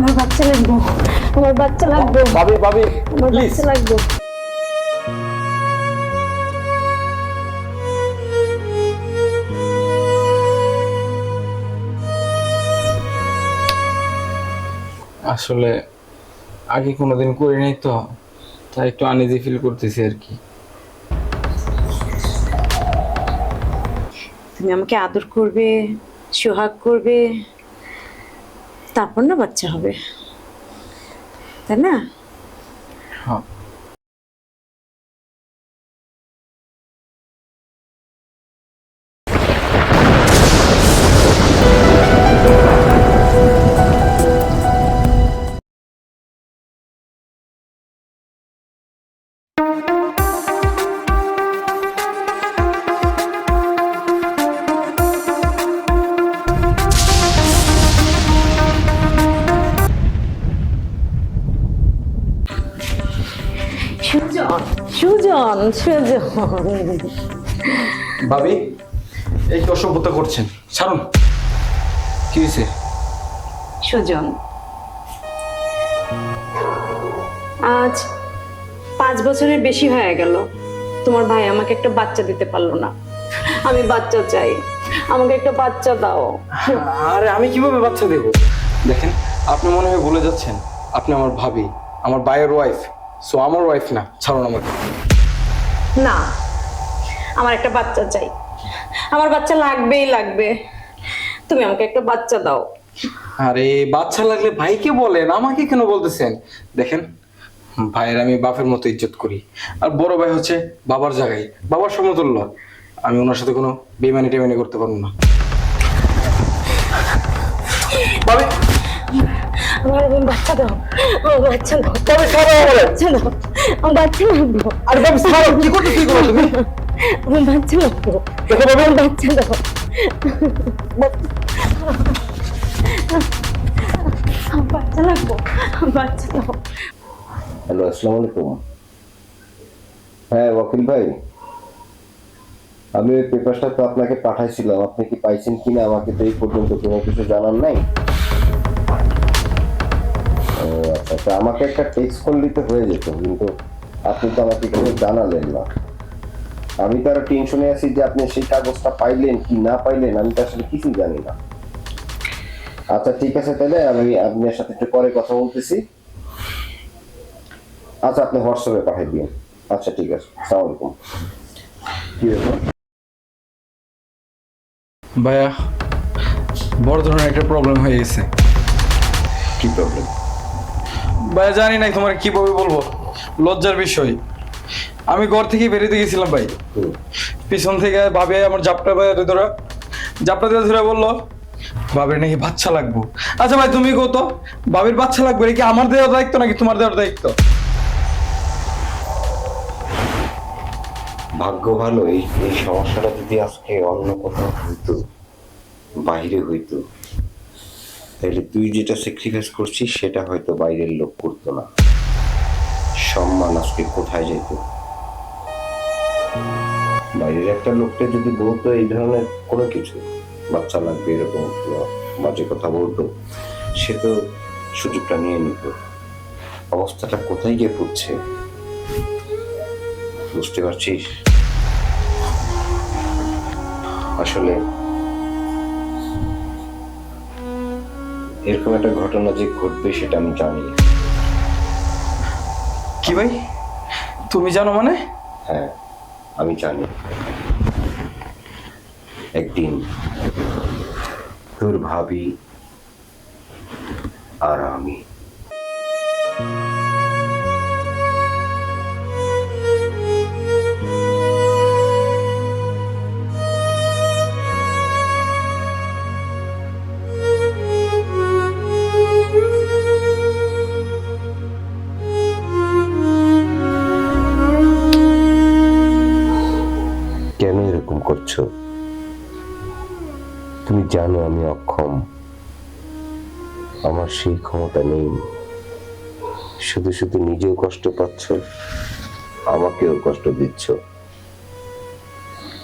আমার বাচ্চা লাগবে। আমার বাচ্চা লাগবে। ভাবি ভাবি আমার বাচ্চা লাগবে। আসলে আগে কোনোদিন করি নাই তো তাই একটু আনইজি ফিল করতেছি আর কি। তুমি আমাকে আদর করবে সোহাগ করবে তারপর না বাচ্চা হবে। তাই না? হ্যাঁ। সুজন ভাবি এই কি অসভ্যতা করছেন। ছাড়ুন। কি হয়েছে? সুজন আজ পাঁচ বছরের বেশি হয়ে গেল। তোমার ভাই আমাকে একটা বাচ্চা দিতে পারল না। আমি বাচ্চা চাই। আমাকে একটা বাচ্চা দাও। আরে আমি কীভাবে বাচ্চা দেব? দেখেন আপনি মনে হয় ভুলে যাচ্ছেন। আপনি আমার ভাবি আমার ভাইয়ের ওয়াইফ সো আমার ওয়াইফ না। ছাড়ুন আমাকে। না, আমার একটা বাচ্চা চাই। আমার বাচ্চা লাগবেই লাগবে। তুমি আমাকে একটা বাচ্চা দাও। আরে, বাচ্চা লাগলে ভাইকে বলেন, আমাকে কেন বলতেছেন? দেখেন, ভাইয়ের আমি বাপের মতো ইজ্জত করি। আর বড় ভাই হচ্ছে বাবার জায়গায়, বাবার সমতুল্য। আমি ওনার সাথে কোনো বেমানি টেমানি করতে পারব না। আমার বাচ্চা দাও। আমার বাচ্চা দাও। ভাবি ছাড়ো আমারে। বাচ্চা দাও। আমার বাচ্চা লাগবে আরে ভাবি ছাড়ো কি করতেছি এগুলো তুমি? আমার বাচ্চা লাগবে দেখো ভাবি আমার বাচ্চা দাও। আমার বাচ্চা লাগবে। আমার বাচ্চা দাও। হ্যালো আসসালামু আলাইকুম। হ্যাঁ ওয়াকিল ভাই। আমি ওই পেপারটা তো আপনাকে পাঠাইছিলাম। আপনি কি পাইছেন কিনা আমাকে তো এই পর্যন্ত কোনো কিছু জানার নাই। আচ্ছা আমাকে একটা টেক্সট কল দিতে হয়ে যেত কিন্তু আপনি তো আমাকে কিছু জানালেন না। আমি তো আরও টেনশনে আছি যে আপনি সেই কাগজটা পাইলেন কি না পাইলেন আমি তো আসলে কিছুই জানি না। আচ্ছা ঠিক আছে তাহলে আমি আপনার সাথে একটু পরে কথা বলতেছি। আচ্ছা আপনি হোয়াটসঅ্যাপে পাঠিয়ে দিন। আচ্ছা ঠিক আছে সালাম আলাইকুম। কি ব্যাপার? ভাইয়া বড় ধরনের একটা প্রবলেম হয়ে গেছে। কি প্রবলেম ভাইয়া জানি নাই তোমার কীভাবে বলব। লজ্জার বিষয়। আমি ঘর থেকে বেরিয়ে গেছিলাম ভাই। পিছন থেকে ভাবি আমার জাপটা বাইরে ধরে। জাপটা দিয়ে ধরে বলল ভাবির নাকি বাচ্চা লাগবো। আচ্ছা ভাই তুমি কত ভাবির বাচ্চা লাগবে নাকি আমার দেওয়ার দায়িত্ব নাকি তোমার দেওয়ার দায়িত্ব? ভাগ্য ভালো এই এই সমস্যাটা যদি আজকে অন্য কোথাও হইতো বাইরে হইতো তাহলে তুই যেটা স্যাক্রিফাইস করছিস, সেটা হয়তো বাইরের লোক করতো না। সম্মান আজকে কোথায় যেত বাইরের একটা লোককে যদি বলতো এই ধরনের কোনো কিছু, বাচ্চা লাগবে এরকম বাজে কথা বলতো, সে তো সুযোগটা নিয়ে নিত। অবস্থাটা কোথায় গিয়ে পড়ছে? বুঝতে পারছিস? আসলে এরকম একটা ঘটনা যে ঘটবে সেটা আমি জানি। কি ভাই? তুমি জানো মানে? হ্যাঁ আমি জানি। একদিন তোর ভাবি আর আমি জানো আমি অক্ষম। আমার সেই ক্ষমতা নেই। শুধু শুধু নিজেও কষ্ট পাচ্ছ, আমাকেও কষ্ট দিচ্ছ।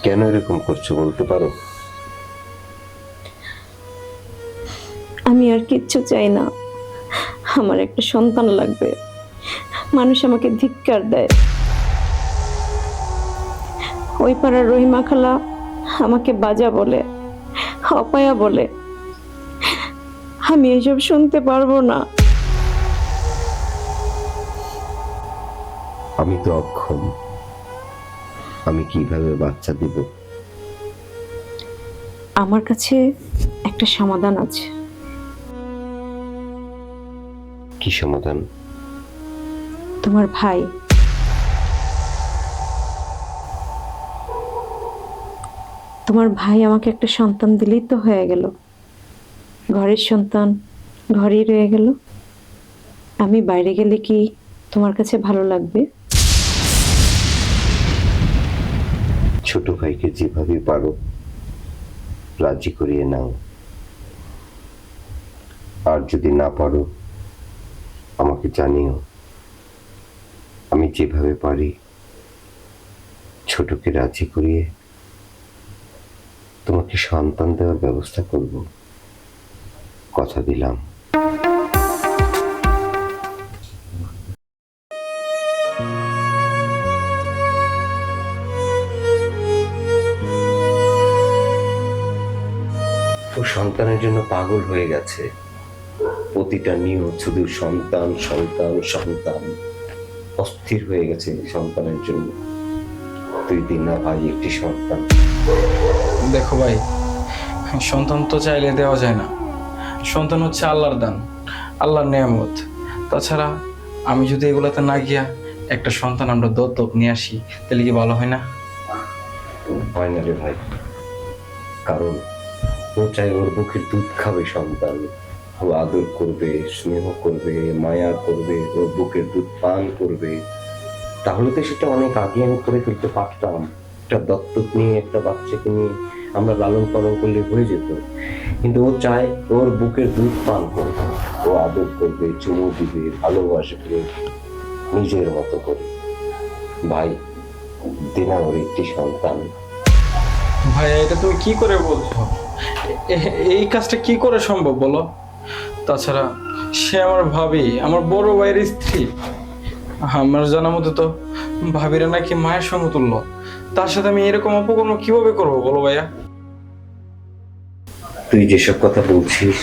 কেন এরকম করছ বলতে পারো? আমি আর কিচ্ছু চাই না। আমার একটা সন্তান লাগবে। মানুষ আমাকে ধিক্কার দেয়। ওই পাড়ার রহিমা খালা আমাকে বাজা বলে। অপায়া বলে আমি এসব শুনতে পারব না। আমি তো অক্ষম। আমি কীভাবে বাচ্চা দিব? আমার কাছে একটা সমাধান আছে। কি সমাধান? তোমার ভাই তোমার ভাই আমাকে একটা সন্তান দিলেই তো হয়ে গেল। ঘরের সন্তান ঘরেই রয়ে গেল। আমি বাইরে গেলে কি তোমার কাছে ভালো লাগবে? ছোট ভাইকে যেভাবে পারো, রাজি করিয়ে নাও। আর যদি না পারো, আমাকে জানিও। আমি যেভাবে পারি, ছোটকে রাজি করিয়ে তোমাকে সন্তান দেওয়ার ব্যবস্থা করব। কথা দিলাম। ও সন্তানের জন্য পাগল হয়ে গেছে। প্রতিটা নিয়ম শুধু সন্তান সন্তান সন্তান। অস্থির হয়ে গেছে সন্তানের জন্য। তুই দিন না ভাই একটি সন্তান। দেখো ভাই, সন্তান তো চাইলে দেওয়া যায় না। সন্তান হচ্ছে আল্লাহর দান, আল্লাহর নিয়ামত। তাছাড়া আমি যদি এগুলাতে না গিয়া একটা সন্তান আমরা দত্তক নিয়ে আসি, তাহলে কি ভালো হয় না? হয় না রে ভাই। কারণ ও চাই ওর বুকের দুধ খাবে সন্তান। ও আদর করবে, স্নেহ করবে, মায়া করবে, ওর বুকের দুধ পান করবে। তাহলে তো সেটা অনেক আগে আমি করে ফেলতে পারতাম। একটা দত্তক নিয়ে, একটা বাচ্চাকে নিয়ে আমরা লালন পালন করলে হয়ে যেত। কিন্তু ও চায় ওর বুকের দুধ পান করবে ও আদর করবে, চুমু দিবে, ভালোবাসবে, নিজের মতো করে। ভাই, দিনা ওর একটি সন্তান। ভাই, এটা তুমি কি করে বলছো? এই কাজটা কি করে সম্ভব বলো? তাছাড়া, সে আমার ভাবি, আমার বড় ভাইয়ের স্ত্রী। আমার জানা মতো তো ভাবিরা নাকি মায়ের সমতুল্য। তার সাথে আমি এরকম অপকর্ম কীভাবে করব বলো ভাইয়া? তুই যেসব কথা বলছিস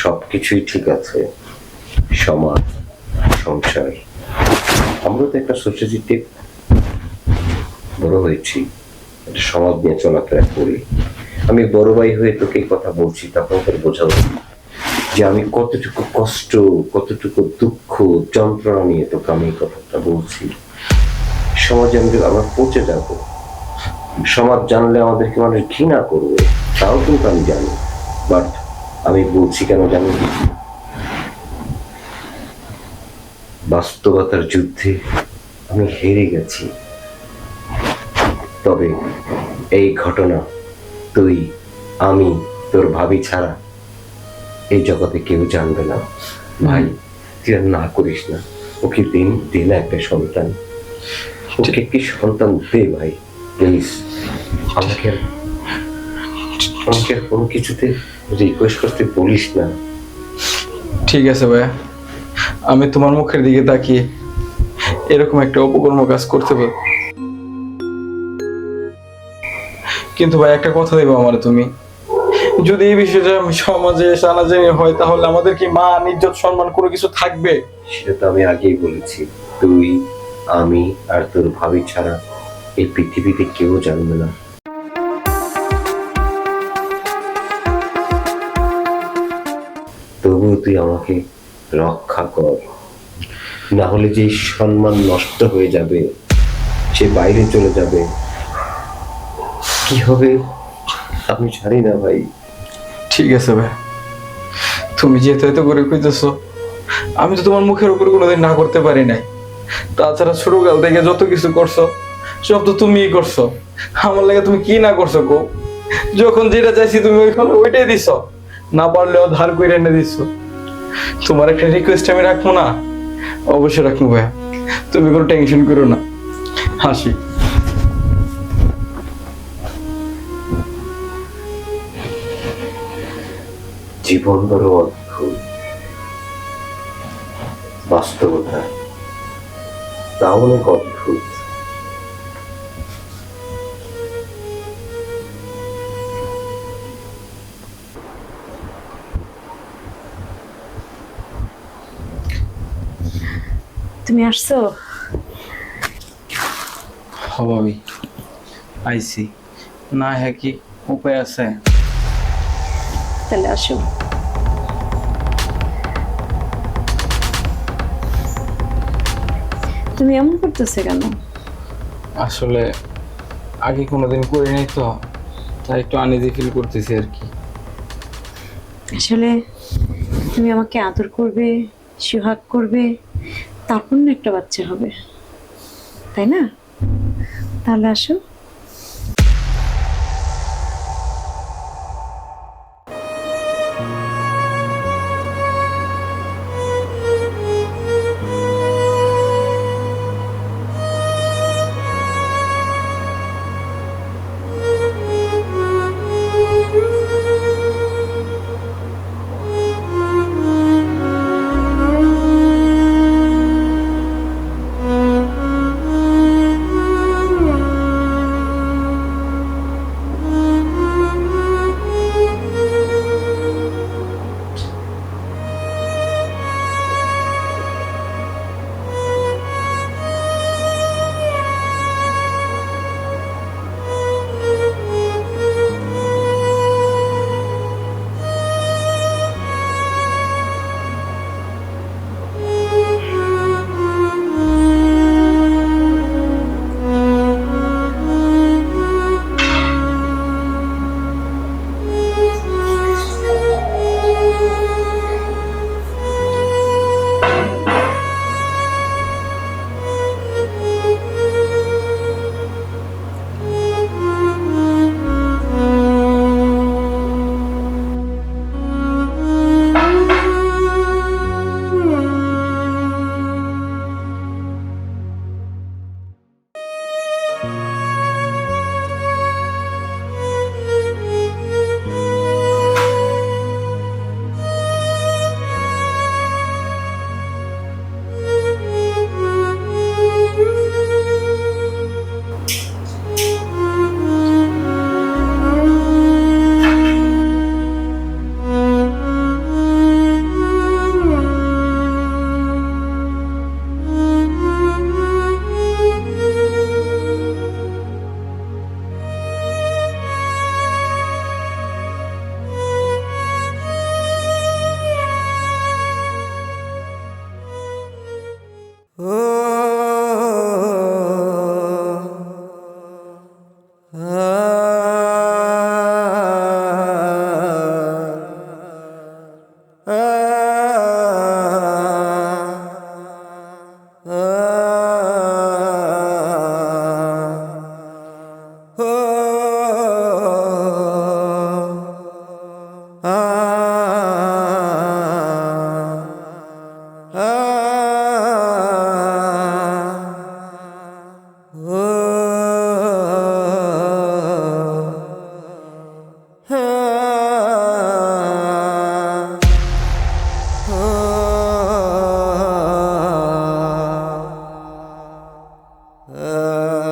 সবকিছুই ঠিক আছে। সমাজ, সংসার। আমরা তো একটা সোসাইটিতে বড় হয়েছি, একটা সমাজ নিয়ে চলাফেরা করি। আমি বড় ভাই হয়ে তোকে কথা বলছি তখন তোর বোঝা উচিত যে আমি কতটুকু কষ্ট, কতটুকু দুঃখ, যন্ত্রণা নিয়ে তোকে আমি কথাটা বলছি। সমাজে আমি আমরা পচে যাব, সমাজ জানলে আমাদেরকে মানুষ ঘৃণা করবে। তাও কিন্তু আমি জানি বাট আমি বলছি কেন জানি বাস্তবতার যুদ্ধে আমি হেরে গেছি। তবে এই ঘটনা তুই আমি তোর ভাবি ছাড়া এই জগতে কেউ জানবে না। ভাই তুই আর না করিস না। ওকে দিন দিন একটা সন্তান। ওকে একটি সন্তান দে ভাই প্লিজ। আমাকে আমাকে কোনো কিছুতে রিকোয়েস্ট করতে বলিস না। ঠিক আছে ভাইয়া। আমি তোমার মুখের দিকে তাকিয়ে এরকম একটা অপকর্ম কাজ করতে পারব কিন্তু ভাই একটা কথা দেবো আমার তুমি। যদি এই বিষয়টা সমাজে জানাজানি হয় তাহলে আমাদের কি মা ইজ্জত সম্মান কোনো কিছু থাকবে? সেটা তো আমি আগেই বলেছি। তুই আমি আর তোর ভাবি ছাড়া এই পৃথিবীতে কেউ জানবে না। তবুও তুই আমাকে রক্ষা কর। না হলে যে সম্মান নষ্ট হয়ে যাবে, সে বাইরে চলে যাবে। কি হবে? আমি জানি না ভাই। ঠিক আছে ভাই। তুমি যেহেতু এত করে কইতেছো, আমি তো তোমার মুখের উপর কোনোদিন না করতে পারি নাই। তাছাড়া ছোটকাল থেকে যত কিছু করছ, সব তো তুমিই করছ। আমার লাগে তুমি কি না করছ গো? যখন যেটা চাইছি তুমি ওইখানে ওইটাই দিছ। না পারলেও ধার করে এনে দিছ। তোমার একটা রিকোয়েস্ট আমি রাখব না? অবশ্যই রাখব ভাইয়া। তুমি কোনো টেনশন করো না। হাসি। জীবন বড় অদ্ভুত। বাস্তবতা। তা অনেক অদ্ভুত। তুমি আসছো? হবাবি আইসি না হ্যাঁ কি উপায় আছে? তাহলে আসো। তুমি এমন করতেছে কেন? আসলে আগে কোনোদিন করি নাই তো তাই একটু আনিজি ফিল করতেছি আর কি। আসলে তুমি আমাকে আদর করবে সুহাগ করবে তারপর না একটা বাচ্চা হবে। তাই না? তাহলে আসো। uh,